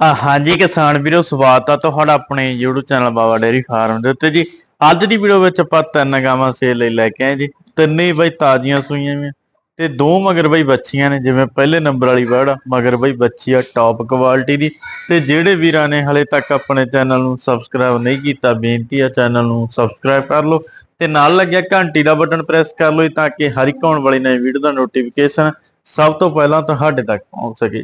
ਹਾਂਜੀ ਕਿਸਾਨ ਵੀਰੋ, ਸਵਾਗਤ ਆ ਤੁਹਾਡਾ ਆਪਣੇ YouTube channel Baba dairy farm ਦੇ ਉੱਤੇ ਜੀ। ਅੱਜ ਦੀ ਵੀਡੀਓ ਵਿੱਚ ਆਪਾਂ ਤਿੰਨ ਗਾਵਾਂ ਸੇਲ ਲਈ ਲੈ ਕੇ ਆਏ ਜੀ। ਤਿੰਨੇ ਬਈ ਤਾਜ਼ੀਆਂ ਸੂਈਆਂ ਵੀ ਤੇ ਦੋ ਮਗਰ ਬਈ ਬੱਚੀਆਂ ਨੇ, ਜਿਵੇਂ ਪਹਿਲੇ ਨੰਬਰ ਵਾਲੀ ਵਰਡ ਮਗਰ ਬਈ ਬੱਚੀ ਆ ਟੌਪ ਕੁਆਲਿਟੀ ਦੀ। ਤੇ ਜਿਹੜੇ ਵੀਰਾਂ ਨੇ ਹਲੇ ਤੱਕ ਆਪਣੇ ਚੈਨਲ ਨੂੰ ਸਬਸਕ੍ਰਾਈਬ ਨਹੀਂ ਕੀਤਾ, ਬੇਨਤੀ ਆ ਚੈਨਲ ਨੂੰ ਸਬਸਕ੍ਰਾਈਬ ਕਰ ਲਓ ਤੇ ਨਾਲ ਲੱਗਿਆ ਘੰਟੀ ਦਾ ਬਟਨ ਪ੍ਰੈਸ ਕਰ ਲਓ ਤਾਂ ਕਿ ਹਰ ਇੱਕ ਆਉਣ ਵਾਲੀ ਨਵੀਂ ਵੀਡੀਓ ਦਾ ਨੋਟੀਫਿਕੇਸ਼ਨ ਸਭ ਤੋਂ ਪਹਿਲਾਂ ਤੁਹਾਡੇ ਤੱਕ ਪਹੁੰਚ ਸਕੇ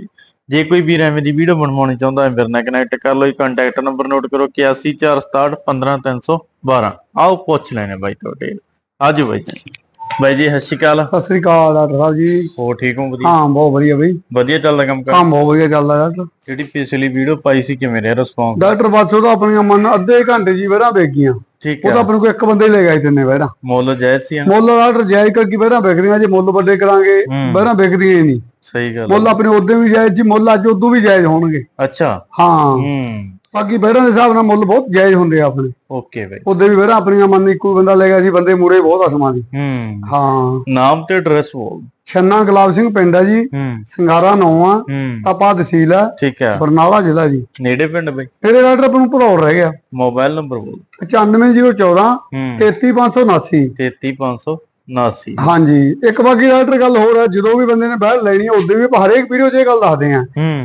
ਜੇ ਕੋਈ ਵੀਰ ਐਵੇਂ ਦੀ ਵੀਡੀਓ ਬਣਵਾਉਣੀ ਚਾਹੁੰਦਾ ਹੈ ਮੇਰੇ ਨਾਲ ਕਨੈਕਟ ਕਰ ਲਓ ਕੰਟੈਕਟ ਨੰਬਰ ਨੋਟ ਕਰੋ 8146615312 ਆਓ ਪੁੱਛ ਲੈਣੇ ਬਾਈ ਤੁਹਾਡੇ। ਆਜੋ ਬਾਈ ਜੀ। ਬਾਈ ਜੀ ਸਤਿ ਸ਼੍ਰੀ ਅਕਾਲ। ਸਤਿ ਸ੍ਰੀ ਅਕਾਲ ਡਾਕਟਰ ਸਾਹਿਬ ਜੀ। ਹੋਰ ਠੀਕ ਹੋ ਵਧੀਆ? ਹਾਂ ਬਹੁਤ ਵਧੀਆ ਬਈ। ਵਧੀਆ ਚੱਲਦਾ ਕੰਮ ਕਰ? ਕੰਮ ਬਹੁਤ ਵਧੀਆ ਚੱਲਦਾ ਡਾਕਟਰ ਜਿਹੜੀ ਪਿਛਲੀ ਵੀਡੀਓ ਪਾਈ ਸੀ ਕਿਵੇਂ ਰਿਹਾ ਰਿਸਪੌਂਸ ਡਾਕਟਰ ਬਸ ਉਹਦਾ ਆਪਣੀਆਂ ਮਨ ਅੱਧੇ ਘੰਟੇ ਜੀ ਵਹਿਰਾਂ ਵੇਗੀਆਂ ਠੀਕ ਉਹ ਤਾਂ ਹੈ ਆਪਣੇ ਕੋਲ ਇੱਕ ਬੰਦੇ ਹੀ ਲੈ ਗਿਆ ਸੀ ਤਿੰਨੇ ਵਹਿਰਾਂ ਮੁੱਲ ਜਾਇਜ਼ ਸੀ? ਮੁੱਲ ਡਾਕਟਰ ਜਾਇਜ਼ ਕਰਕੇ ਵਹਿਰਾਂ ਵਿਕਦੀਆਂ ਜੇ ਮੁੱਲ ਵੱਡੇ ਕਰਾਂਗੇ ਹੂੰ। ਵਹਿਰਾਂ ਵਿਕਦੀਆਂ ਹੀ ਨਹੀਂ। ਸਹੀ ਗੱਲ ਮੁੱਲ ਆਪਣੇ ਉਦੋਂ ਵੀ ਜਾਇਜ਼ ਜੀ ਮੁੱਲ ਅੱਜ ਉਦੋਂ ਵੀ ਜਾਇਜ਼ ਹੋਣਗੇ। ਅੱਛਾ। ਹਾਂ। ਹੂੰ। ਬਾਕੀ ਵਹਿਰਾਂ ਦੇ ਹਿਸਾਬ ਨਾਲ ਮੁੱਲ ਬਹੁਤ ਜਾਇਜ਼ ਹੁੰਦੇ ਆ ਆਪਣੇ। Okay bye. ਉਦੋਂ ਵੀ ਵਹਿਰਾਂ ਆਪਣੀਆਂ ਮਨ ਇੱਕੋ ਬੰਦਾ ਲੈ ਗਿਆ ਸੀ ਬੰਦੇ ਮੂਰੇ ਬਹੁਤ ਅਸਮਾਂ ਦੀ। ਹੂੰ। ਹਾਂ। ਨਾਮ ਤੇ ਐਡਰੈਸ ਬੋਲ। ਛੰਨਾ ਗੁਲਾਬ ਸਿੰਘ ਪਿੰਡ ਹੈ ਜੀ। ਸਿੰਗਾਰਾ ਨੌਂ ਆ। ਤਪਾ ਤਹਿਸੀਲ ਹੈ ਠੀਕ ਹੈ ਬਰਨਾਲਾ ਜ਼ਿਲ੍ਹਾ ਜੀ। ਨੇੜੇ ਪਿੰਡ ਬਾਈ। ਤੇਰੇ ਡਾਕਟਰ ਆਪਾਂ ਨੂੰ ਭਰੌੜ ਰਹਿ ਗਿਆ। ਮੋਬਾਈਲ ਨੰਬਰ ਬੋਲ। 95014 ਹੂੰ। 33579 33579 ਹਾਂਜੀ। ਇੱਕ ਬਾਕੀ ਡਾਕਟਰ ਗੱਲ ਹੋਰ ਹੈ ਜਦੋਂ ਵੀ ਬੰਦੇ ਨੇ ਬਹਿ ਲੈਣੀ ਹੈ ਉਦੋਂ ਵੀ ਹਰੇਕ ਵੀਡੀਓ 'ਚ ਇਹ ਗੱਲ ਦੱਸਦੇ ਆਂ।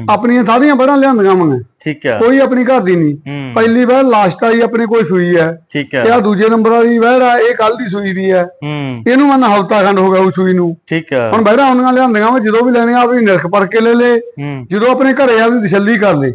ਆਪਣੀਆਂ ਸਾਰੀਆਂ ਬੜਾਂ ਲਿਆਂਦੀਆਂ ਮੰਗੇ ਠੀਕ ਹੈ ਕੋਈ ਆਪਣੀ ਘਰ ਦੀ ਨਹੀਂ। ਹੂੰ। ਪਹਿਲੀ ਵਾਰ ਲਾਸਟ ਵਾਲੀ ਆਪਣੇ ਕੋਈ ਸੂਈ ਹੈ। ਠੀਕ ਤੇ ਹੈ ਆ ਦੂਜੇ ਨੰਬਰ ਵਾਲੀ ਵਹਿਰ ਆ ਇਹ ਕੱਲ ਦੀ ਸੂਈ ਦੀ ਹੈ। ਹੂੰ। ਇਹਨੂੰ ਮਨ ਹਫਤਾ ਖੰਡ ਹੋ ਗਿਆ ਉਹ ਸੂਈ ਨੂੰ। ਠੀਕ ਹੈ ਹੁਣ ਬਹਿਰਾ ਆਉਣੀਆਂ ਲਿਆਂਦੀਆਂ ਵਾ ਜਦੋਂ ਵੀ ਲੈਣੀਆਂ ਆਪਣੀ ਨਿਰਖ ਪੜ ਕੇ ਲੈ ਲੇ। ਹੂੰ। ਜਦੋਂ ਆਪਣੇ ਘਰੇ ਆ ਵੀ ਤਸੱਲੀ ਕਰ ਲੇ।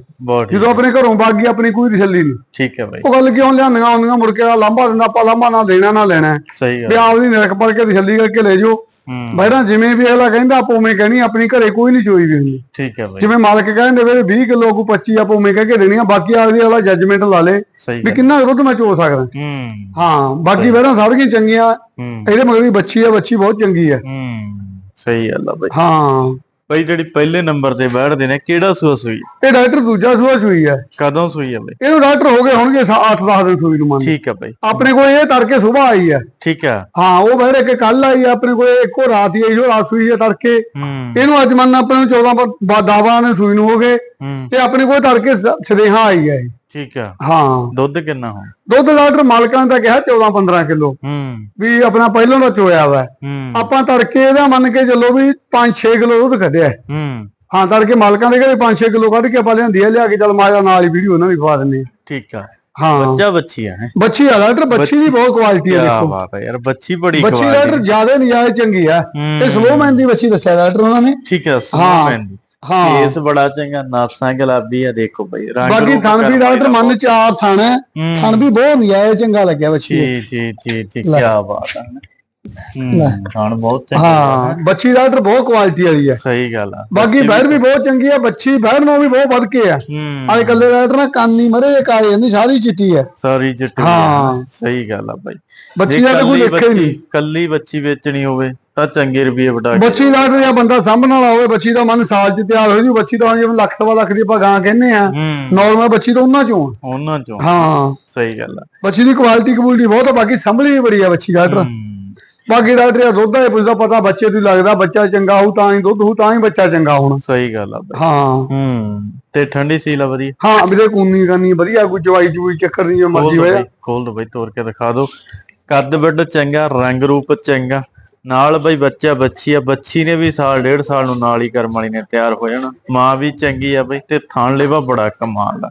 ਜਦੋਂ ਆਪਣੇ ਘਰੋਂ ਬਾਗੀ ਆਪਣੀ ਕੋਈ ਤਸੱਲੀ ਨਹੀਂ। ਠੀਕ ਹੈ ਬਾਈ। ਉਹ ਗੱਲ ਕਿਉਂ ਲਿਆਂਦੀਆਂ ਆਉਂਦੀਆਂ ਮੁੜ ਕੇ ਲਾਂਭਾ ਦਿੰਦਾ ਆਪਾਂ ਲਾਂਭਾ ਨਾ ਦੇਣਾ ਨਾ ਲੈਣਾ। ਸਹੀ ਵੀ ਗੱਲ ਆਪਦੀ ਨਿਰਖ ਪੜ ਕੇ ਤਸੱਲੀ ਕਰਕੇ ਲੈ ਜਾਓ। ਹੂੰ। ਬਹਿਰਾ ਜਿਵੇਂ ਵੀ ਅਗਲਾ ਕਹਿੰਦਾ ਆਪਾਂ ਉਵੇਂ ਕਹਿਣੀ ਆਪਣੀ ਘਰੇ ਕੋਈ ਨਹੀਂ ਚੋਈ ਵੀ ਹੁੰਦੀ। ਠੀਕ ਹੈ ਬਾਈ। ਜਿਵੇਂ ਮਾਲਕ ਕਹਿੰਦੇ ਵੇ 20 ਕਿਲੋ ਕੋ 25 ਆਪਾਂ ਉਵੇਂ ਕਹਿ ਕੇ ਦੇਣੀ ਆ ਬਾਕੀ ਆਪਦੀ ਅਗਲਾ ਜੱਜਮੈਂਟ ਲਾ ਲੇ ਸਹੀ ਵੀ ਕਿੰਨਾ ਦੁੱਧ ਮੈਂ ਚੋ ਸਕਦਾ। ਹੂੰ। ਹਾਂ ਬਾਕੀ ਬਹਿਰਾ ਸਾਰੀਆਂ ਚੰਗੀਆਂ ਹੂੰ। ਇਹਦੇ ਮਗਰ ਵੀ ਬੱਚੀ ਆ ਬੱਚੀ ਬਹੁਤ ਚੰਗੀ ਆ। ਹੂੰ। ਸਹੀ ਗੱਲ ਆ ਬਾਈ। ਹਾਂ। ਬਾਈ ਜਿਹੜੀ ਪਹਿਲੇ ਨੰਬਰ ਤੇ ਬੈਠਦੇ ਨੇ ਕਿਹੜਾ ਸੂਆ ਸੂਈ? ਇਹ ਡਾਕਟਰ ਦੂਜਾ ਸੂਆ ਸੂਈ ਹੈ। ਕਦੋਂ ਸੂਈ ਆ ਬਾਈ? ਇਹਨੂੰ ਡਾਕਟਰ ਹੋ ਗਏ ਹੋਣਗੇ 8-10 ਦਿਨ ਸੂਈ ਨੂੰ ਮੰਨ ਠੀਕ ਹੈ ਬਾਈ। ਆਪਣੇ ਕੋਲ ਇਹ ਤੜਕੇ ਸਵੇਰ ਆਈ ਹੈ। ਠੀਕ ਹੈ। ਹਾਂ ਉਹ ਬਹਿਰੇ ਕਿ ਕੱਲ ਆਈ ਆ, ਆਪਣੇ ਕੋਲ ਇੱਕੋ ਰਾਤ ਹੀ ਆਈ ਜੋ ਰਾਤ ਸੂਈ ਹੈ ਤੜਕੇ। ਹੂੰ। ਇਹਨੂੰ ਅੱਜ ਮੰਨ ਆਪਣੇ ਨੂੰ 14 ਦਾਵਾ ਨੇ ਸੂਈ ਨੂੰ ਹੋ ਗਏ। ਹੂੰ। ਤੇ ਆਪਣੇ ਕੋਲ ਤੜਕੇ ਸ- ਸਨੇਹਾ ਆਈ ਹੈ। ਠੀਕ ਹੈ ਹਾਂ। ਦੁੱਧ ਕਿੰਨਾ ਹੋ? ਦੁੱਧ ਡਾਕਟਰ ਮਾਲਕਾਂ ਦਾ ਕਿਹਾ 14-15 ਕਿਲੋ। ਹੂੰ। ਵੀ ਆਪਣਾ ਪਹਿਲਾਂ ਦਾ ਚੋਇਆ ਵਾ। ਹੂੰ। ਆਪਾਂ ਤੜਕੇ ਇਹਦਾ ਮੰਨ ਕੇ ਚੱਲੋ ਵੀ 5-6 ਕਿਲੋ ਦੁੱਧ ਕੱਢਿਆ। ਹੈ। ਹੂੰ ਤੜਕੇ ਮਾਲਕਾਂ ਦੇ ਘਰੇ 5-6 ਕਿਲੋ ਕੱਢ ਕੇ ਆਪਾਂ ਲਿਆਂਦੀ ਆ ਲਿਆ ਕੇ ਚੱਲ ਮਾਜਾ ਨਾਲ ਹੀ ਵੀਡੀਓ ਉਹਨਾਂ ਵੀ ਪਾ ਦਿੰਦੇ ਆ। ਠੀਕ ਆ। ਹਾਂ। ਬੱਚਾ ਬੱਚੀ ਆ ਬੱਚੀ ਆ ਡਾਕਟਰ ਬੱਚੀ ਦੀ ਬਹੁਤ ਕੁਆਲਿਟੀ ਹੈ ਦੇਖੋ। ਬਾਤ ਹੈ ਯਾਰ ਬੱਚੀ ਬੜੀ ਬੱਚੀ quality ਡਾਕਟਰ ਜ਼ਿਆਦਾ ਨਜਾਇਜ਼ ਚੰਗੀ ਆ। ਇਹ ਸਲੋਮੈਨ ਦੀ ਬੱਚੀ ਦੱਸਿਆ ਡਾਕਟਰ ਉਹਨਾਂ ਨੇ। ਠੀਕ ਹਾਂ। ਸੋਹਣੀ ਪੈਂਦੀ ਹਾਂ। ਫੇਸ ਬੜਾ ਚੰਗਾ ਨਾਸਾਂ ਗੁਲਾਬੀ ਆ ਦੇਖੋ ਬਈ ਰੰਗ ਬਾਕੀ ਥਣ ਵੀ ਡਾਕਟਰ ਮੰਨ ਚਾਰ ਥਣ ਹੈ। ਥਣ ਵੀ ਬਹੁਤ ਨਜਾਇਜ਼ ਚੰਗਾ ਲੱਗਿਆ ਬੱਚੀ। ਜੀ ਜੀ ਜੀ ਜੀ ਕੀ। ਬਾਤ ਹੈ ਹੂੰ ਥਣ ਬਹੁਤ ਚੰਗਾ ਹਾਂ ਬੱਚੀ ਡਾਕਟਰ ਬਹੁਤ ਕੁਆਲਿਟੀ ਵਾਲੀ ਹੈ ਸਹੀ ਗੱਲ ਆ ਬਾਕੀ ਬਹਿਰ ਵੀ ਬਹੁਤ ਚੰਗੀ ਆ ਬੱਚੀ ਬਹਿਰ ਨੂੰ ਵੀ ਬਹੁਤ ਵੱਧ ਕੇ ਆ। ਹੂੰ। ਆਲੇ ਕੱਲੇ ਡਾਕਟਰ ਨਾ ਕਾਨੀ ਮਰੇ ਕਾਲੇ ਜਾਂਦੀ ਸਾਰੀ ਚਿੱਟੀ ਹੈ ਸਾਰੀ ਚਿੱਟੀ ਹਾਂ। ਸਹੀ ਗੱਲ ਆ ਬਾਈ। ਬੱਚੀ ਦਾ ਕੋਈ ਹੀ ਨਹੀਂ। ਕੱਲੀ ਬੱਚੀ ਵੇਚਣੀ ਹੋਵੇ ਤਾਂ ਚੰਗੇ ਰੁਪਏ ਵਟਾ ਕੇ ਬੱਚੀ ਡਾਕਟਰ ਜਾਂ ਬੰਦਾ ਸਾਂਭਣ ਵਾਲਾ ਹੋਵੇ ਬੱਚੀ ਦਾ ਮਨ ਸਾਲ ਚ ਤਿਆਰ ਹੋ ਜੂ ਬੱਚੀ ਦਾ ਜਿਵੇਂ ਲੱਖ ਸਵਾ ਲੱਖ ਦੀ ਆਪਾਂ ਗਾਂ ਕਹਿੰਦੇ ਆ ਹੂੰ। ਨਾਰਮਲ ਬੱਚੀ ਤਾਂ ਉਹਨਾਂ ਚੋਂ। ਉਹਨਾਂ ਚੋਂ। ਹਾਂ। ਸਹੀ ਗੱਲ ਆ। ਬੱਚੀ ਦੀ ਕੁਆਲਿਟੀ ਕਬੂਲਟੀ ਬਹੁਤ ਆ ਬਾਕੀ ਸੰਭਲੀ ਵੀ ਬੜੀ ਆ ਬੱਚੀ ਡਾਕਟਰ। ਹੂੰ। ਬਾਕੀ ਡਾਕਟਰ ਇਹ ਦੁੱਧ ਦਾ ਪੁੱਛਦਾ ਪਤਾ ਬੱਚੇ ਨੂੰ ਲੱਗਦਾ ਬੱਚਾ ਚੰਗਾ ਹੋਊ ਤਾਂ ਹੀ ਦੁੱਧ ਹੋਊ ਤਾਂ ਹੀ ਬੱਚਾ ਚੰਗਾ ਹੋਣਾ। ਸਹੀ ਗੱਲ ਆ ਹਾਂ। ਹੂੰ। ਤੇ ਠੰਡੀ ਸੀਲ ਆ ਵਧੀਆ? ਹਾਂ ਵੀਰੇ ਕੂਨੀ ਕਰਨੀ ਵਧੀਆ ਕੋਈ ਜਵਾਈ ਜੂਈ ਚੱਕਰ ਨਹੀਂ ਜੋ ਮਰਜ਼ੀ ਦੋ ਹੋਇਆ। ਖੋਲ ਦੋ ਬਾਈ ਤੋੜ ਕੇ ਦਿਖਾ ਦੋ। ਕੱਦ ਵੱਡ ਚੰਗਾ ਰੰਗ ਰੂਪ ਚੰਗਾ। ਨਾਲ ਬਈ ਬੱਚਾ ਬੱਚੀ ਆ ਬੱਚੀ ਨੇ ਵੀ ਸਾਲ ਡੇਢ ਸਾਲ ਨੂੰ ਨਾਲ ਹੀ ਕਰਮ ਵਾਲੀ ਨੇ ਤਿਆਰ ਹੋ ਜਾਣਾ। ਮਾਂ ਵੀ ਚੰਗੀ ਆ ਬਈ ਤੇ ਥਣ ਲੇਵਾ ਬੜਾ ਕਮਾਲ ਦਾ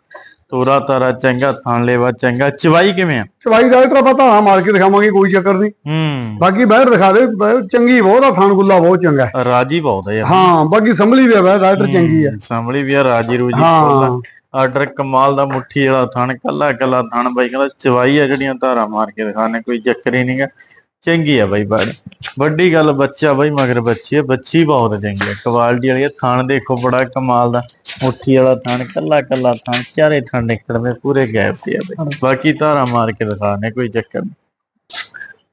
ਤੋਰਾ ਤਾਰਾ ਚੰਗਾ ਥਣ ਲੇਵਾ ਚੰਗਾ। ਚਵਾਈ ਕਿਵੇਂ ਆ? ਚਵਾਈ ਆਪਾਂ ਤਾਂ ਮਾਰ ਕੇ ਦਿਖਾਵਾਂਗੇ ਕੋਈ ਚੱਕਰ ਨਹੀਂ। ਹੂੰ। ਬਾਕੀ ਬਾਹਰ ਦਿਖਾ ਦੇ ਬਾਹਰ ਚੰਗੀ ਬਹੁਤ ਆ ਖਾਣ ਗੁੱਲਾ ਬਹੁਤ ਚੰਗਾ ਹੈ। ਰਾਜੀ ਬਹੁਤ ਆ ਯਾਰ। ਹਾਂ ਬਾਕੀ ਸੰਭਲੀ ਵੀ ਆ ਬਾਹਰ ਡਾਕਟਰ ਚੰਗੀ ਆ। ਸਾਂਭਲੀ ਵੀ ਆ ਰਾਜੀ ਰੂਜੀ ਹਾਂ। ਆਰਡਰ ਕਮਾਲ ਦਾ ਮੁੱਠੀ ਵਾਲਾ ਥਣ ਕੱਲਾ ਕੱਲਾ ਥਣ ਬਾਈ ਕਹਿੰਦਾ ਚਵਾਈ ਆ ਜਿਹੜੀਆਂ ਧਾਰਾ ਮਾਰ ਕੇ ਦਿਖਾਣੇ ਕੋਈ ਚੱਕਰ ਹੀ ਨਹੀਂਗਾ ਚੰਗੀ ਆ ਬਾਈ ਬਾੜ ਵੱਡੀ ਗੱਲ ਬੱਚਾ ਬਾਈ ਮਗਰ ਬੱਚੀ ਆ ਬੱਚੀ ਬਹੁਤ ਚੰਗੀ ਆ। ਕੁਆਲਿਟੀ ਵਾਲੀ ਆ ਥਣ ਦੇਖੋ ਬੜਾ ਕਮਾਲ ਦਾ ਮੁੱਠੀ ਵਾਲਾ ਥਣ ਕੱਲਾ ਕੱਲਾ ਥਣ ਚਾਰੇ ਥਣ ਨਿਕਲਵੇਂ ਪੂਰੇ ਗੈਪ ਤੇ ਆ ਬਾਈ। ਬਾਕੀ ਧਾਰਾ ਮਾਰ ਕੇ ਦਿਖਾਣੇ ਕੋਈ ਚੱਕਰ ਨਹੀਂ।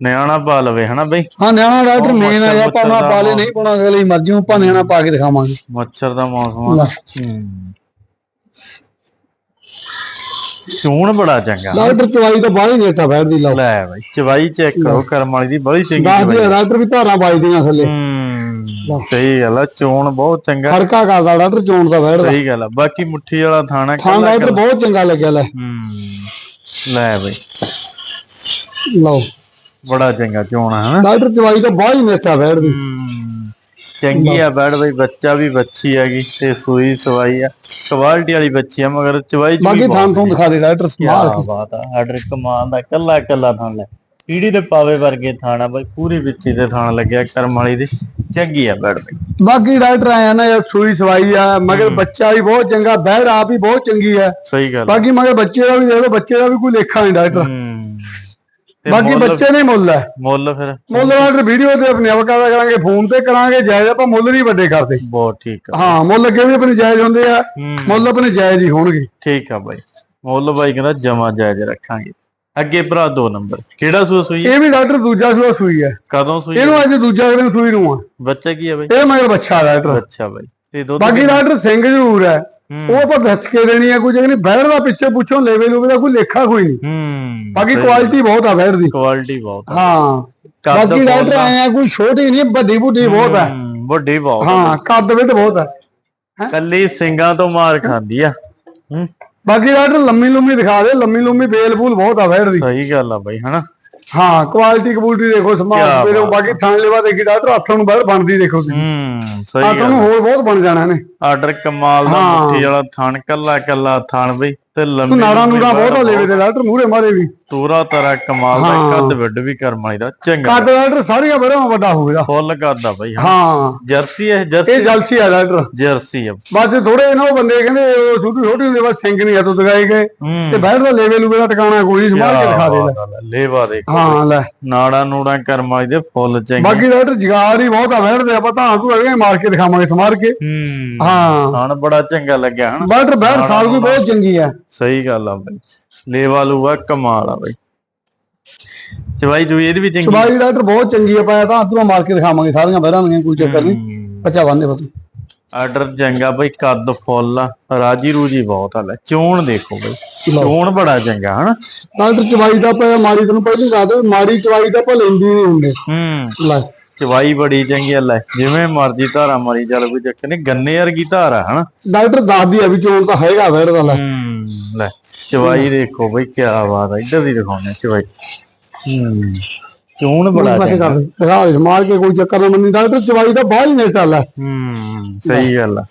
ਨਿਆਣਾ ਪਾ ਲਵੇ ਹਨਾ ਬਾਈ? ਹਾਂ ਨਿਆਣਾ ਡਾਕਟਰ ਮੇਨ ਆ ਪਾਉਣਾ ਦਾ ਪਾਲੇ ਨਹੀਂ ਪਾਉਣਾ ਅਗਲੀ ਮਰਜ਼ੀ ਨੂੰ ਆਪਾਂ ਨਿਆਣਾ ਪਾ ਕੇ ਦਿਖਾਵਾਂਗੇ। ਮੱਛਰ ਦਾ ਮੌਸਮ ਆ। ਚੂਣ ਬੜਾ ਚੰਗਾ। ਡਾਕਟਰ ਚਵਾਈ ਤਾਂ ਬਾਹਲੀ ਨੇਟਾ ਬੈਠਦੀ ਲਓ ਲੈ ਬਾਈ ਚਵਾਈ ਚੈੱਕ ਕਰੋ ਕਰਮ ਵਾਲੀ ਦੀ ਬੜੀ ਚੰਗੀ ਦੱਸ ਚਵਾਈ। ਦੀ ਡਾਕਟਰ ਵੀ ਧਾਰਾਂ ਵੱਜਦੀਆਂ ਥੱਲੇ। ਹੂੰ ਸਹੀ ਗੱਲ ਆ ਚੋਣ ਬਹੁਤ ਚੰਗਾ। ਖੜਕਾ ਕਰਦਾ ਡਾਕਟਰ ਚੋਣ ਦਾ ਬੈਠਦਾ। ਸਹੀ ਗੱਲ ਆ ਬਾਕੀ ਮੁੱਠੀ ਵਾਲਾ ਥਾਣਾ ਥਾਂ ਕੱਲਾ ਡਾਕਟਰ ਬਹੁਤ ਚੰਗਾ ਲੱਗਿਆ ਲੈ। ਹੂੰ ਲੈ ਬਈ। ਲਓ। ਬੜਾ ਚੰਗਾ ਚੋਣ ਆ ਹਨਾ। ਡਾਕਟਰ ਚਵਾਈ ਤਾਂ ਹੀ ਨਿੱਠਾ ਬੈਠਦੀ। ਹੂੰ। ਚੰਗੀ ਆ ਬੈੜ ਬਈ ਬੱਚਾ ਵੀ ਬੱਚੀ ਹੈਗੀ ਤੇ ਸੂਈ ਸਵਾਈ ਆ। ਕੁਆਲਿਟੀ ਵਾਲੀ ਬੱਚੀ ਆ ਮਗਰ ਚਵਾਈ ਚ ਬਾਕੀ ਥਾਂ ਤੋਂ ਦਿਖਾ ਦੇ ਡਾਕਟਰ ਸਮਾਲ ਕਿਆ ਬਾਤ ਆ ਆਰਡਰ ਕਮਾਨ ਦਾ ਕੱਲਾ ਕੱਲਾ ਥਾਂ ਲੈ। ਪੀੜੀ ਦੇ ਪਾਵੇ ਵਰਗੇ ਥਾਣਾ ਬਈ ਪੂਰੀ ਵਿੱਚੀ ਤੇ ਥਾਣ ਲੱਗਿਆ ਕਰਮ ਵਾਲੀ ਦੀ। ਚੰਗੀ ਆ ਬੈੜ ਬਈ। ਬਾਕੀ ਡਾਕਟਰ ਆਇਆ ਨਾ ਯਾਰ ਸੂਈ ਸਵਾਈ ਆ ਮਗਰ ਬੱਚਾ ਵੀ ਬਹੁਤ ਚੰਗਾ ਬਹਿੜ ਆਪ ਹੀ ਬਹੁਤ ਚੰਗੀ ਆ। ਸਹੀ ਗੱਲ ਬਾਕੀ ਮਗਰ ਬੱਚੇ ਦਾ ਵੀ ਦੇਖ ਲਓ ਬੱਚੇ ਦਾ ਵੀ ਕੋਈ ਲੇਖਾ ਨਹੀਂ ਡਾਕਟਰ। ਬਾਕੀ ਮੁੱਲ- ਬੱਚੇ ਨੇ ਮੁੱਲ ਹੈ। ਮੁੱਲ ਫਿਰ ਮੁੱਲ ਡਾਕਟਰ ਵੀਡੀਓ ਤੇ ਆਪਣੇ ਆਪ ਕਰਾ ਕਰਾਂਗੇ ਫੋਨ ਤੇ ਕਰਾਂਗੇ ਜਾਇਜ਼ ਆਪਾਂ ਮੁੱਲ ਨਹੀਂ ਵੱਡੇ ਕਰਦੇ। ਬਹੁਤ ਠੀਕ ਆ। ਹਾਂ ਮੁੱਲ ਅੱਗੇ ਵੀ ਆਪਣੇ ਜਾਇਜ਼ ਹੁੰਦੇ ਆ ਹੂੰ। ਮੁੱਲ ਆਪਣੇ ਜਾਇਜ਼ ਹੀ ਹੋਣਗੇ। ਠੀਕ ਆ ਬਾਈ। ਮੁੱਲ ਬਾਈ ਕਹਿੰਦਾ ਜਮਾ ਜਾਇਜ਼ ਰੱਖਾਂਗੇ। ਅੱਗੇ ਭਰਾ ਦੋ ਨੰਬਰ। ਕਿਹੜਾ ਸੂਆ ਸੂਈ? ਇਹ ਵੀ ਡਾਕਟਰ ਦੂਜਾ ਸੂਆ ਸੂਈ ਹੈ। ਕਦੋਂ ਸੂਈ? ਇਹਨੂੰ ਅੱਜ ਦੂਜਾ ਦਿਨ ਸੂਈ ਨੂੰ ਆ। ਬੱਚਾ ਕੀ ਹੈ ਬਾਈ? ਇਹ ਮਗਰ ਬੱਚਾ ਡਾਕਟਰ ਅੱਛਾ ਬਾਈ। ਤੇ ਦੁੱਧ ਬਾਕੀ ਡਾਕਟਰ ਸਿੰਘ ਜ਼ਰੂਰ ਹੈ। ਉਹ ਆਪਾਂ ਦੱਸ ਕੇ ਦੇਣੀ ਹੈ ਕੋਈ ਜੇ ਨਹੀਂ। ਬੈੜ ਦਾ ਪਿੱਛੇ ਪੁੱਛੋ ਲੈਵੇ ਲੂਵੇ ਦਾ ਕੋਈ ਲੇਖਾ ਕੋਈ ਨਹੀਂ। ਹੂੰ ਬਾਕੀ ਕੁਆਲਿਟੀ ਬਹੁਤ ਆ ਬੈੜ ਦੀ। ਕੁਆਲਿਟੀ ਬਹੁਤ ਹਾਂ। ਬਾਕੀ ਡਾਕਟਰ। ਆਏ ਆ ਕੋਈ ਛੋਟੀ ਨਹੀਂ ਵੱਡੀ ਬੁੱਢੀ ਬਹੁਤ ਹੈ ਵੱਡੀ ਬਹੁਤ। ਹਾਂ ਕੱਦ ਵਿੱਚ ਬਹੁਤ ਹੈ? ਕੱਲੀ ਸਿੰਘਾਂ ਤੋਂ ਮਾਰ ਖਾਂਦੀ ਆ। ਹੂੰ। ਬਾਕੀ ਡਾਕਟਰ ਲੰਮੀ ਲੰਮੀ ਦਿਖਾ ਦੇ ਲੰਮੀ ਲੰਮੀ ਬੇਲ ਬੂਲ ਬਹੁਤ ਆ ਬੈੜ ਦੀ। ਸਹੀ ਗੱਲ ਆ ਬਾਈ ਹਨਾ? ਹਾਂ ਕੁਆਲਿਟੀ ਕਬੂਲਟੀ ਦੇਖੋ ਸਮਾਨ ਬਾਤ ਬਾਕੀ ਥਾਣ ਲੈਵਾ ਦੇਖੀ ਡਾਕਟਰ ਹੱਥਾਂ ਨੂੰ ਬਾਹਰ ਬਣਦੀ ਦੇਖੋ ਤੁਸੀਂ। ਹੂੰ ਸਹੀ ਹੱਥਾਂ ਗੱਲ ਨੂੰ ਹੋਰ ਬਹੁਤ ਬਣ ਜਾਣਾ ਨੇ ਆਰਡਰ ਕਮਾਲ ਦਾ। ਮੁੱਠੀ ਵਾਲਾ ਥਣ ਕੱਲਾ ਕੱਲਾ ਥਣ ਬਈ। ਤੇ ਲੰਮੀ ਨਾੜਾ ਨੂੜਾ ਬਹੁਤ ਲੈਵੇ ਤੇ ਡਾਕਟਰ ਮੂਰੇ ਮਾਰੇ ਵੀ। ਤੂਰਾ ਤਰਾ ਕਮਾਲ ਦਾ ਹਾਂ। ਕੱਦ ਵੱਡ ਵੀ ਕਰਮ ਵਾਲੀ ਦਾ ਚੰਗਾ। ਕੱਦ ਡਾਕਟਰ ਸਾਰੀਆਂ ਬੜਾ ਵੱਡਾ ਹੋਵੇਗਾ ਫੁੱਲ ਆ ਬਾਈ। ਹਾਂ। ਜਰਸੀ ਹੈ ਇਹ ਜਰਸੀ ਜਲਸੀ ਆ ਡਾਕਟਰ ਜਰਸੀ ਆ। ਬਸ ਥੋੜੇ ਨਾ ਉਹ ਬੰਦੇ ਕਹਿੰਦੇ ਉਹ ਛੋਟੀ ਛੋਟੀ ਹੁੰਦੇ ਬਸ ਸਿੰਘ ਨਹੀਂ ਹੱਥੋਂ ਦਿਖਾਏ ਗਏ ਹੂੰ। ਤੇ ਬੈਠ ਦਾ ਲੈਵੇ ਲੂਵੇ ਦਾ ਟਿਕਾਣਾ ਕੋਈ ਸੰਭਾਲ ਕੇ ਦਿਖਾ ਦੇ। ਲੇਵਾ ਦੇ ਹਾਂ ਲੈ। ਨਾੜਾ ਨੂੜਾ ਕਰਮ ਵਾਲੀ ਦੇ ਫੁੱਲ ਚੰਗੇ। ਬਾਕੀ ਡਾਕਟਰ ਜਗਾਰ ਹੀ ਬਹੁਤ ਆ ਬੈਠਦੇ ਆਪਾਂ ਤਾਂ ਤੂੰ ਅਗੇ ਮਾਰ ਕੇ ਦਿਖਾਵਾਂਗੇ ਸਮਾਰ ਕੇ। ਹੂੰ। ਹਾਂ। ਬੜਾ ਚੰਗਾ ਲੱਗਿਆ ਹਨਾ। ਡਾਕਟਰ ਬੈਠ ਸਾਲ ਕੋਈ ਬਹੁਤ ਚੰਗੀ ਆ। ਸਹੀ ਗੱਲ ਆ ਬਾਈ। ਲੇਵਾ ਲੂਆ ਕਮਾਲ ਆ ਬਾਈ। ਚਵਾਈ ਜੂ ਇਹਦੀ ਵੀ ਚੰਗੀ ਸਵਾਈ ਡਾਕਟਰ ਬਹੁਤ ਚੰਗੀ ਆ ਪਾਇਆ ਤਾਂ ਤੂੰ ਮਾਰ ਕੇ ਦਿਖਾਵਾਂਗੇ ਸਾਰੀਆਂ ਬੈਠਾਂ ਦੀਆਂ ਕੋਈ ਚੱਕਰ ਨਹੀਂ। ਬੱਚਾ ਬੰਦੇ ਬਤ ਆਰਡਰ ਚੰਗਾ ਬਈ ਕੱਦ ਫੁੱਲ ਆ ਰਾਜੀ ਰੂਜੀ ਬਹੁਤ ਆ ਲੈ ਚੋਣ ਦੇਖੋ ਬਈ। ਚੋਣ ਬੜਾ ਚੰਗਾ ਹਨਾ? ਡਾਕਟਰ ਚਵਾਈ ਦਾ ਪਿਆ ਮਾੜੀ ਤੈਨੂੰ ਪਹਿਲੀ ਦੇ ਮਾੜੀ ਚਵਾਈ ਦਾ ਆਪਾਂ ਲੈਂਦੀ ਨਹੀਂ ਹੁੰਦੇ। ਹੂੰ। ਲੈ। ਚਵਾਈ ਬੜੀ ਚੰਗੀ ਆ ਲੈ ਜਿਵੇਂ ਮਰਜ਼ੀ ਧਾਰਾ ਮਾਰੀ ਚੱਲ ਕੋਈ ਚੱਕਰ ਨਹੀਂ ਗੰਨੇ ਵਰਗੀ ਧਾਰਾ ਹਨਾ? ਡਾਕਟਰ ਦੱਸਦੀ ਆ ਵੀ ਚੋਣ ਤਾਂ ਹੈਗਾ ਬੈਠਦਾ ਲੈ। ਹੂੰ। ਲੈ ਚਵਾਈ ਦੇਖੋ ਬਈ ਕੀ ਬਾਤ ਆ ਇੱਧਰ ਦੀ ਦਿਖਾਉਣੇ ਚਵਾਈ। ਹੂੰ ਚੋਣ ਬੜਾ ਚੰਗਾ। ਦਿਖਾ ਦੇ ਕੇ ਕੋਈ ਚੱਕਰ ਨਾ ਮੰਨੀ ਡਾਕਟਰ ਚਵਾਈ ਦਾ ਬਾਹਰ ਹੀ ਨਹੀਂ ਚੱਲਦਾ ਹੂੰ। ਸਹੀ ਗੱਲ ਆ।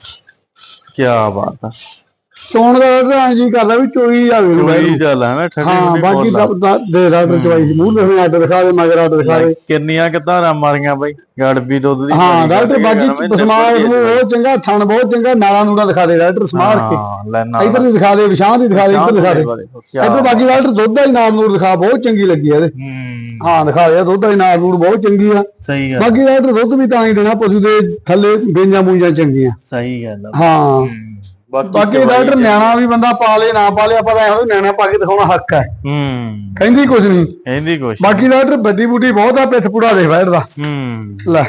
ਕੀ ਬਾਤ ਆ। ਚੋਣ ਦਾ ਐਂ ਜੀ ਕਰਦਾ ਵੀ ਚੋਈ ਨੂੰ ਬੈਠ ਚੋਈ ਚੱਲ ਹਨਾ ਠੱਡੀ ਹਾਂ ਠੱਡੀ ਬਾਕੀ ਬੋਲ। ਤਾਂ ਤਾਂ ਦੇ ਡਾਕਟਰ ਚਵਾਈ ਮੂੰਹ ਦੇ ਅੱਡ ਦਿਖਾ ਦੇ ਮਗਰ ਅੱਡ ਦਿਖਾ ਦੇ। ਕਿੰਨੀਆਂ ਕਿ ਧਾਰਾਂ ਮਾਰੀਆਂ ਬਈ? ਗੜਬੀ ਦੁੱਧ ਦੀ ਹਾਂ ਡਾਕਟਰ ਬਾਕੀ ਸਮਾਰ ਨੂੰ ਬਹੁਤ ਚੰਗਾ ਥਣ ਬਹੁਤ ਚੰਗਾ ਨਾਲਾ ਨੂੜਾ ਦਿਖਾ ਦੇ ਡਾਕਟਰ ਸਮਾਰ ਕੇ। ਹਾਂ ਲੈ ਨਾਲ। ਇੱਧਰ ਦੀ ਦਿਖਾ ਦੇ ਵਿਸ਼ਾਂ ਦੀ ਦਿਖਾ ਦੇ ਇੱਧਰ ਦਿਖਾ ਦੇ। ਇੱਧਰ ਬਾਕੀ ਡਾਕਟਰ ਦੁੱਧ ਦਾ ਹੀ ਨਾਲ ਨੂਰ ਦਿਖਾ ਬਹੁਤ ਚੰਗੀ ਲੱਗੀ ਇਹਦੇ। ਹੂੰ। ਹਾਂ ਦਿਖਾ ਦੇ ਦੁੱਧ ਦਾ ਹੀ ਨਾਲ ਨੂਰ ਬਹੁਤ ਚੰਗੀ ਆ। ਸਹੀ ਗੱਲ ਬਾਕੀ ਡਾਕਟਰ ਦੁੱਧ ਵੀ ਤਾਂ ਹੀ ਦੇਣਾ ਪਸ਼ੂ ਦੇ ਥੱਲੇ ਬੇਂਜਾਂ ਮੂੰਜਾਂ ਚੰਗੀਆਂ। ਸਹੀ ਗੱਲ ਹਾਂ। ਹੂੰ। ਬਾਕੀ ਡਾਕਟਰ ਨਿਆਣਾ ਵੀ ਬੰਦਾ ਪਾ ਲੇ ਨਾ ਪਾ ਲੇ ਆਪਾਂ ਤਾਂ ਇਹੋ ਨਿਆਣਾ ਪਾ ਕੇ ਦਿਖਾਉਣਾ ਹੱਕ ਹੈ। ਹੂੰ। ਕਹਿੰਦੀ ਕੁਛ ਨਹੀਂ ਇਹਦੀ ਕੁਛ ਬਾਕੀ ਡਾਕਟਰ ਵੱਡੀ ਬੂਟੀ ਬਹੁਤ ਆ ਪਿੱਠ ਪੂੜਾ ਦੇ। ਬੈਠਦਾ ਹੂੰ। ਲੈ।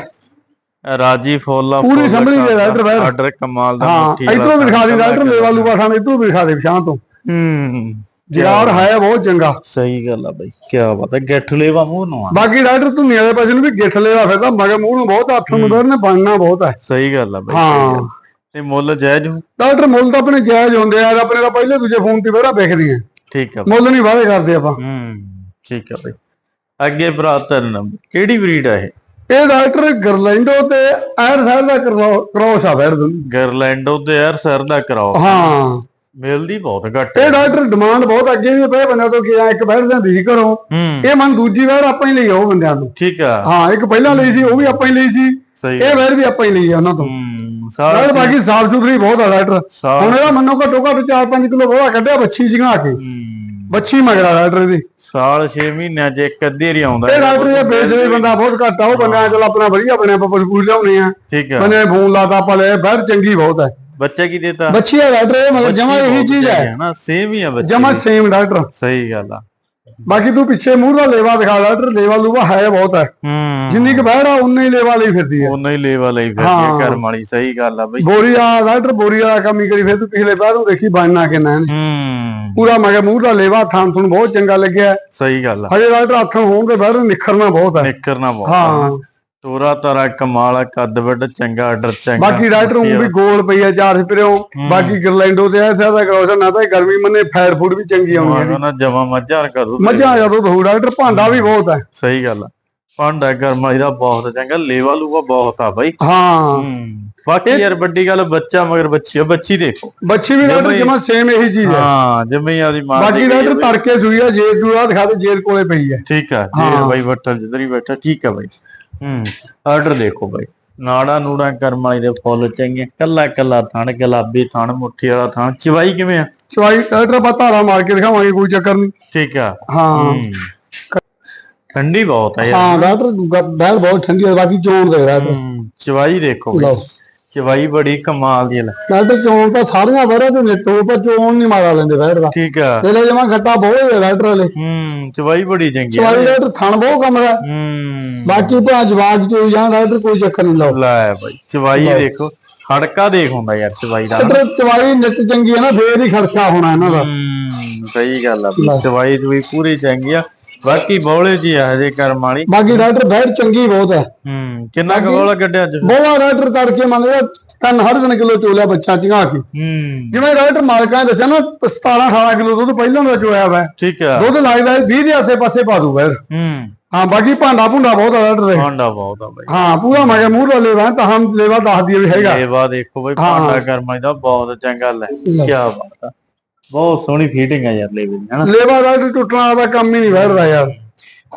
ਰਾਜੀ ਫੋਲਾ ਪੂਰੀ ਸੰਭਲੀ ਦੇ। ਡਾਕਟਰ ਬੈਠ। ਆਰਡਰ ਕਮਾਲ ਦਾ ਹਾਂ ਇਧਰੋਂ ਦਿਖਾ ਦੇ ਡਾਕਟਰ ਲੇਵਾ ਲੂਵਾ ਸਾਨੂੰ ਇਧਰੋਂ ਦਿਖਾ ਦੇ ਵਿਸ਼ਾਂ ਤੋਂ। ਹੂੰ। ਜਿਗਾਰ ਹੈ ਬਹੁਤ ਚੰਗਾ। ਸਹੀ ਗੱਲ ਆ ਬਈ ਕੀ ਬਾਤ ਹੈ ਗੱਠ ਲੇਵਾ ਮੂੰਹ ਨੂੰ ਆ। ਬਾਕੀ ਡਾਕਟਰ ਤੂੰ ਵਾਲੇ ਪਾਸੇ ਨੂੰ ਵੀ ਗਿੱਠ ਲੇਵਾ ਫਿਰਦਾ ਮਗਰ ਮੂੰਹ ਨੂੰ ਬਹੁਤ ਹੱਥ ਨੂੰ ਬੈਠਨੇ ਬਣਨਾ ਬਹੁਤ ਹੈ। ਸਹੀ ਗੱਲ ਆ ਬਈ ਹਾਂ। ਤੇ ਮੁੱਲ ਜਾਇਜ਼ ਹੋਊ? ਡਾਕਟਰ ਮੁੱਲ ਤਾਂ ਆਪਣੇ ਜਾਇਜ਼ ਹੁੰਦੇ ਆ ਆਪਣੇ ਤਾਂ ਪਹਿਲੇ ਦੂਜੇ ਫੋਨ ਤੇ ਬੜਾ ਵੇਖਦੀਆਂ ਠੀਕ ਆ ਬਈ। ਮੁੱਲ ਨਹੀਂ ਵਾਅਦੇ ਕਰਦੇ ਆਪਾਂ। ਹੂੰ ਠੀਕ ਆ ਬਈ। ਅੱਗੇ ਭਰਾ ਤਿੰਨ ਨੰਬਰ। ਕਿਹੜੀ ਬਰੀਡ ਆ ਇਹ? ਇਹ ਡਾਕਟਰ ਗਰਲੈਂਡੋ ਤੇ ਐਰ ਸਾਹਿਬ ਦਾ ਕ੍ਰੋਸ ਆ ਬੈਠ ਦਿੰਦੇ ਗਰਲੈਂਡੋ ਤੇ ਯਾਰ ਸਰ ਦਾ ਕਰਾਓ ਹਾਂ। ਮਿਲਦੀ ਬਹੁਤ ਘੱਟ ਇਹ ਹੈ। ਡਾਕਟਰ ਡਿਮਾਂਡ ਬਹੁਤ ਅੱਗੇ ਵੀ ਪਏ ਬੰਦਿਆਂ ਤੋਂ ਕਿ ਆ ਇੱਕ ਬੈਠ ਜਾਂਦੀ ਸੀ ਘਰੋਂ। ਹੂੰ। ਇਹ ਮਨ ਦੂਜੀ ਵਾਰ ਆਪਾਂ ਹੀ ਲਈ ਆ ਉਹ ਬੰਦਿਆਂ ਤੋਂ। ਠੀਕ ਆ। ਹਾਂ ਇੱਕ ਪਹਿਲਾਂ ਲਈ ਸੀ ਉਹ ਵੀ ਆਪਾਂ ਹੀ ਲਈ ਸੀ। ਸਹੀ ਇਹ ਵਾਰ ਵੀ ਆਪਾਂ ਹੀ ਲਈ ਆ ਉਹਨਾਂ ਤੋਂ। ਹੂੰ। ਸਾਲ ਬਾਕੀ ਸਾਫ਼ ਸੁਥਰੀ ਬਹੁਤ ਆ ਡਾਕਟਰ। ਹੁਣ ਇਹਦਾ ਮੰਨੋ ਘੱਟੋ ਘੱਟ 4-5 ਕਿਲੋ ਬਹੁਤਾ ਕੱਢਿਆ ਬੱਚੀ ਸਿੰਘਾ ਕੇ। ਬੱਚੀ ਮਗਰਾ ਡਾਕਟਰ ਦੀ ਸਾਲ 6 ਮਹੀਨਿਆਂ ਚ ਇੱਕ ਅੱਧੀ ਵਾਰੀ ਆਉਂਦਾ ਇਹ ਡਾਕਟਰ ਇਹ ਵੇਚਦੇ ਬੰਦਾ ਬਹੁਤ ਘੱਟ ਆ ਉਹ ਬੰਦਾ ਚਲ ਆਪਣਾ ਵਧੀਆ ਬਣਿਆ ਆਪਾਂ ਪਸ਼ੂ ਲਿਆਉਣੇ ਆ। ਠੀਕ ਆ। ਬੰਦੇ ਫੋਨ ਲਾਤਾ ਆਪਾਂ ਲੈ ਚੰਗੀ ਬਹੁਤ ਹੈ ਬੱਚਾ ਕੀ ਦੇਤਾ? ਬੱਚੀ ਆ ਡਾਕਟਰ ਇਹ ਮਗਰ ਜਮਾ ਇਹੀ ਚੀਜ਼ ਹੈ ਨਾ? ਸੇਮ ਹੀ ਆ ਬੱਚੇ ਜਮਾ ਸੇਮ ਡਾਕਟਰ। ਸਹੀ ਗੱਲ ਆ। ਬਾਕੀ ਤੂੰ ਪਿੱਛੇ ਮੂੰਹ ਦਾ ਲੇਵਾ ਦਿਖਾ ਡਾਕਟਰ ਲੇਵਾ ਲੂਵਾ ਹੈ ਬਹੁਤ ਹੈ। ਜਿੰਨੀ ਕੁ ਬਹਿੜ ਆ ਉਨੀ ਹੀ ਲੇਵਾ ਲਈ ਫਿਰਦੀ ਹੈ। ਉਹਨਾਂ ਹੀ ਲੇਵਾ ਲਈ ਫਿਰ ਹਾਂ। ਕਰਮ ਵਾਲੀ ਸਹੀ ਗੱਲ ਆ ਬਈ। ਬੋਰੀ ਆ ਡਾਕਟਰ ਬੋਰੀ ਵਾਲਾ ਕੰਮ ਹੀ ਕਰੀ ਫਿਰ ਤੂੰ ਪਿਛਲੇ ਨੂੰ ਦੇਖੀ ਬਣਨਾ ਕਿੰਨਾ ਹੂੰ। ਪੂਰਾ ਮਗਰ ਮੂੰਹ ਦਾ ਲੇਵਾ ਥਾਂ ਤੁਹਾਨੂੰ ਬਹੁਤ ਚੰਗਾ ਲੱਗਿਆ। ਸਹੀ ਗੱਲ ਆ। ਹਜੇ ਡਾਕਟਰ ਹੱਥੋਂ ਹੋਣ ਦੇ ਬਾਅਦ ਨਿਖਰਨਾ ਬਹੁਤ ਹੈ। ਨਿਕਰਨਾ ਬਹੁਤ ਹਾਂ। ਤੋਰਾ ਤਾਰਾ ਕਮਾਲ ਆ, ਕੱਦ ਵੱਡ ਚੰਗਾ ਆਰਡਰ ਚੰਗਾ ਬਾਕੀ ਡਾਕਟਰ ਉਹ ਵੀ ਗੋਲ ਪਈ ਆ ਚਾਰ ਸਪਰਿਓ ਬਾਕੀ ਗਰਲੈਂਡੋ ਤੇ ਐਸਾ ਦਾ ਕਰੋਸ਼ਨ ਨਾ ਤਾਂ ਇਹ ਗਰਮੀ ਮੰਨੇ ਫੈਰ ਫੂਡ ਵੀ ਚੰਗੀ ਆਉਂਦੀ ਹੈ ਨਾ ਜਮਾ ਮੱਝਾਂ ਕਰੂ ਮੱਝਾਂ ਜਦੋਂ ਦੋ ਡਾਕਟਰ ਭਾਂਡਾ ਵੀ ਬਹੁਤ ਹੈ ਸਹੀ ਗੱਲ ਆ। ਭਾਂਡਾ ਗਰਮਾਈ ਦਾ ਬਹੁਤ ਚੰਗਾ ਲੇਵਾ ਲੂਵਾ ਬਹੁਤ ਆ ਬਾਈ। ਹਾਂ। ਬਾਕੀ ਯਾਰ ਵੱਡੀ ਗੱਲ ਬੱਚਾ ਮਗਰ ਬੱਚੀ ਆ ਬੱਚੀ ਦੇਖੋ। ਬੱਚੀ ਵੀ ਡਾਕਟਰ ਜਮਾਂ ਜਮਾ ਸੇਮ ਇਹੀ ਚੀਜ਼ ਹੈ ਹਾਂ ਜਿਵੇਂ ਆਦੀ ਮਾਂ ਬਾਕੀ ਡਾਕਟਰ। ਤੜਕੇ ਸੂਈ ਆ ਦਿਖਾ ਦੇ ਜੇਰ ਕੋਲੇ ਪਈ ਹੈ ਠੀਕ ਆ ਜੀ ਹਾਂ। ਬਾਈ ਬੱਟਲ ਜਿੱਧਰ ਹੀ ਬੈਠਾ ਠੀਕ ਆ ਬਾਈ। ਹੂੰ ਆਰਡਰ ਦੇਖੋ ਬਾਈ। ਨਾੜਾ ਨੂੜਾ ਕਰਮ ਵਾਲੀ ਦੇ ਫੁੱਲ ਚੰਗੇ ਕੱਲਾ ਕੱਲਾ ਥਣ ਗੁਲਾਬੀ ਥਣ ਮੁੱਠੀ ਵਾਲਾ ਥਣ। ਚਵਾਈ ਕਿਵੇਂ ਆ? ਚਵਾਈ ਡਾਕਟਰ ਆਪਾਂ ਧਾਰਾ ਮਾਰ ਕੇ ਦਿਖਾਵਾਂਗੇ ਕੋਈ ਚੱਕਰ ਨਹੀਂ। ਠੀਕ ਆ। ਹਾਂ। ਠੰਡੀ ਬਹੁਤ ਆ ਯਾਰ। ਹਾਂ ਡਾਕਟਰ ਬੈਲ ਬਹੁਤ ਠੰਡੀ ਹੈ ਬਾਕੀ ਚੋਣ ਦੇ ਡਾਕਟਰ ਹੂੰ ਚਵਾਈ ਦੇਖੋ ਬਾਈ। ਚਵਾਈ ਬੜੀ ਕਮਾਲ ਦੀ ਲੈ। ਡਾਕਟਰ ਚੋਣ ਤਾਂ ਸਾਰੀਆਂ ਵਹਿਰਾਂ ਨੇਟੋ ਪਰ ਚੋਣ ਨਹੀਂ ਮਾਰਾ ਲੈਂਦੇ ਬੈਠ ਦਾ। ਠੀਕ ਆ। ਇਹਦੇ ਜਮਾ ਖੱਟਾ ਬਹੁਤ ਹੈ ਡਾਕਟਰ ਵਾਲੇ ਹੂੰ ਚਵਾਈ ਬੜੀ ਚੰਗੀ ਆ। ਚਵਾਈ ਡਾਕਟਰ ਥਣ ਬਹੁਤ ਕਮਰਾ ਹੂੰ। ਬਾਕੀ ਭਾ ਜਵਾਕ ਚੋਈ ਜਾਂ ਡਾਕਟਰ ਕੋਈ ਚੱਕਰ ਨਹੀਂ ਲਾਓ। ਲੈ ਬਾਈ ਚਵਾਈ ਦੇਖੋ ਹੜਕਾ ਦੇਖ ਹੁੰਦਾ ਯਾਰ ਚਵਾਈ ਦਾ। ਡਾਕਟਰ ਚਵਾਈ ਨਿੱਤ ਚੰਗੀ ਹੈ ਨਾ ਫੇਰ ਹੀ ਖਰਚਾ ਹੋਣਾ ਇਹਨਾਂ ਦਾ। ਹੂੰ ਸਹੀ ਗੱਲ ਆ ਚਵਾਈ ਚੁਈ ਪੂਰੀ ਚੰਗੀ ਆ। ਬਾਕੀ ਬੌਲੇ ਜੀ ਆ ਹਜੇ ਕਰਮ ਵਾਲੀ। ਬਾਕੀ ਡਾਕਟਰ ਬੈਠ ਚੰਗੀ ਬਹੁਤ ਹੈ। ਹੂੰ ਕਿੰਨਾ ਕੁ ਬੌਲਾ ਕੱਢਿਆ ਅੱਜ? ਬਹੁਤ ਡਾਕਟਰ ਤੜਕੇ ਲਿਆ ਤਿੰਨ ਹਰ ਦਿਨ ਕਿਲੋ ਚੋਲਿਆ ਬੱਚਾ ਚੰਗਾ ਕੇ। ਹੂੰ। ਜਿਵੇਂ ਡਾਕਟਰ ਮਾਲਕਾਂ ਨੇ ਦੱਸਿਆ ਨਾ 17 18 ਕਿਲੋ ਦੁੱਧ ਪਹਿਲਾਂ ਦਾ ਚੋਇਆ ਵਾ। ਠੀਕ ਆ। ਦੁੱਧ ਲੱਗਦਾ 20 ਦੇ ਆਸੇ ਪਾਸੇ ਪਾ ਦੂ ਬੈਠ ਹੂੰ। ਹਾਂ ਬਾਕੀ ਭਾਂਡਾ ਭੁੰਡਾ ਬਹੁਤ ਆ ਡਾਕਟਰ ਭਾਂਡਾ ਬਹੁਤ ਆ ਬਾਈ। ਹਾਂ ਪੂਰਾ ਮਗੇ ਮੂੰਹ ਦਾ ਲੇਵਾ ਤਾਂ ਹਮ ਲੇਵਾ ਦੱਸ ਦਈਏ ਵੀ ਹੈਗਾ। ਇਹ ਵਾ ਦੇਖੋ ਬਈ ਹਾਂ। ਭਾਂਡਾ ਕਰਮਾਂ ਦਾ ਬਹੁਤ ਚੰਗਾ ਲੈ। ਕੀ ਬਾਤ ਆ। ਬਹੁਤ ਸੋਹਣੀ ਫੀਟਿੰਗ ਆ ਯਾਰ ਲੈਵਲ ਦੀ ਹਨਾ? ਲੇਵਾ ਡਾਕਟਰ ਟੁੱਟਣਾ ਦਾ ਕੰਮ ਹੀ ਨਹੀਂ ਬੈਠਦਾ ਯਾਰ।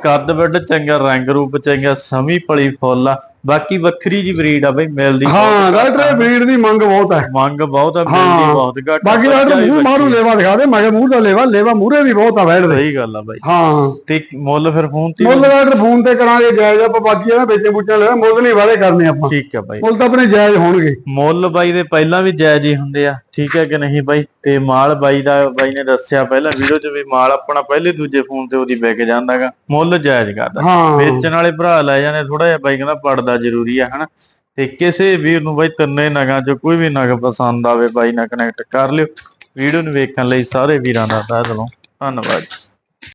ਕੱਦ ਵੱਡ ਚੰਗਾ ਰੰਗ ਰੂਪ ਚੰਗਾ ਸਮੀ ਪਲੀ ਫੁੱਲ ਆ। ਬਾਕੀ ਵੱਖਰੀ ਜੀ ਬਰੀਡ ਆ ਬਈ ਮਿਲਦੀ ਹਾਂ ਡਾਕਟਰ ਇਹ ਬਰੀਡ ਦੀ ਮੰਗ ਬਹੁਤ ਹੈ ਮੰਗ ਬਹੁਤ ਆ ਹਾਂ। ਮਿਲਦੀ ਬਹੁਤ ਘੱਟ ਬਾਕੀ ਵੀ ਮੂੰਹ ਮਾਰੂ। ਲੇਵਾ ਦਿਖਾ ਦੇ ਮਗੇ ਮੂੰਹ ਦਾ ਲੇਵਾ ਲੇਵਾ ਮੂਰੇ ਵੀ ਬਹੁਤ ਆ ਬੈਠਦੇ ਸਹੀ ਗੱਲ ਆ ਬਾਈ। ਹਾਂ। ਤੇ ਮੁੱਲ ਫਿਰ ਫੋਨ ਤੇ ਮੁੱਲ ਡਾਕਟਰ ਫੋਨ ਤੇ ਕਰਾਂਗੇ ਜਾਇਜ਼ ਆਪਾਂ ਬਾਕੀ ਇਹਨਾਂ ਵੇਚੇ ਬੁੱਚੇ ਲੈ ਮੁੱਲ ਨਹੀਂ ਵਾਲੇ ਕਰਨੇ ਆਪਾਂ। ਠੀਕ ਆ ਬਾਈ। ਮੁੱਲ ਤਾਂ ਆਪਣੇ ਜਾਇਜ਼ ਹੋਣਗੇ। ਮੁੱਲ ਬਾਈ ਦੇ ਪਹਿਲਾਂ ਵੀ ਜਾਇਜ਼ ਹੀ ਹੁੰਦੇ ਆ ਠੀਕ ਹੈ ਕਿ ਨਹੀਂ ਬਾਈ? ਤੇ ਮਾਲ ਬਾਈ ਦਾ ਬਾਈ ਨੇ ਦੱਸਿਆ ਪਹਿਲਾਂ ਵੀਡੀਓ 'ਚ ਵੀ ਮਾਲ ਆਪਣਾ ਪਹਿਲੇ ਦੂਜੇ ਫੋਨ ਤੇ ਉਹਦੀ ਵਿਕ ਜਾਂਦਾਗਾ। ਮੁੱਲ ਜਾਇਜ਼ ਕਰਦਾ। ਵੇਚਣ ਵਾਲੇ ਭਰਾ ਲੈ ਜਾਂਦੇ ਥੋੜਾ ਜਿਹਾ ਬਾਈ ਕਹਿੰਦਾ ਪੜਦਾ ਜ਼ਰੂਰੀ ਆ, ਹਨਾ? ਤੇ ਕਿਸੇ ਵੀਰ ਨੂੰ ਬਾਈ ਤਿੰਨੇ ਨਗਾਂ 'ਚ ਕੋਈ ਵੀ ਨਗ ਪਸੰਦ ਆਵੇ ਬਾਈ ਨਾਲ ਕਨੈਕਟ ਕਰ ਲਿਓ। ਵੀਡੀਓ ਨੂੰ ਵੇਖਣ ਲਈ ਸਾਰੇ ਵੀਰਾਂ ਦਾ ਤਹਿ ਦਿਲੋਂ ਧੰਨਵਾਦ।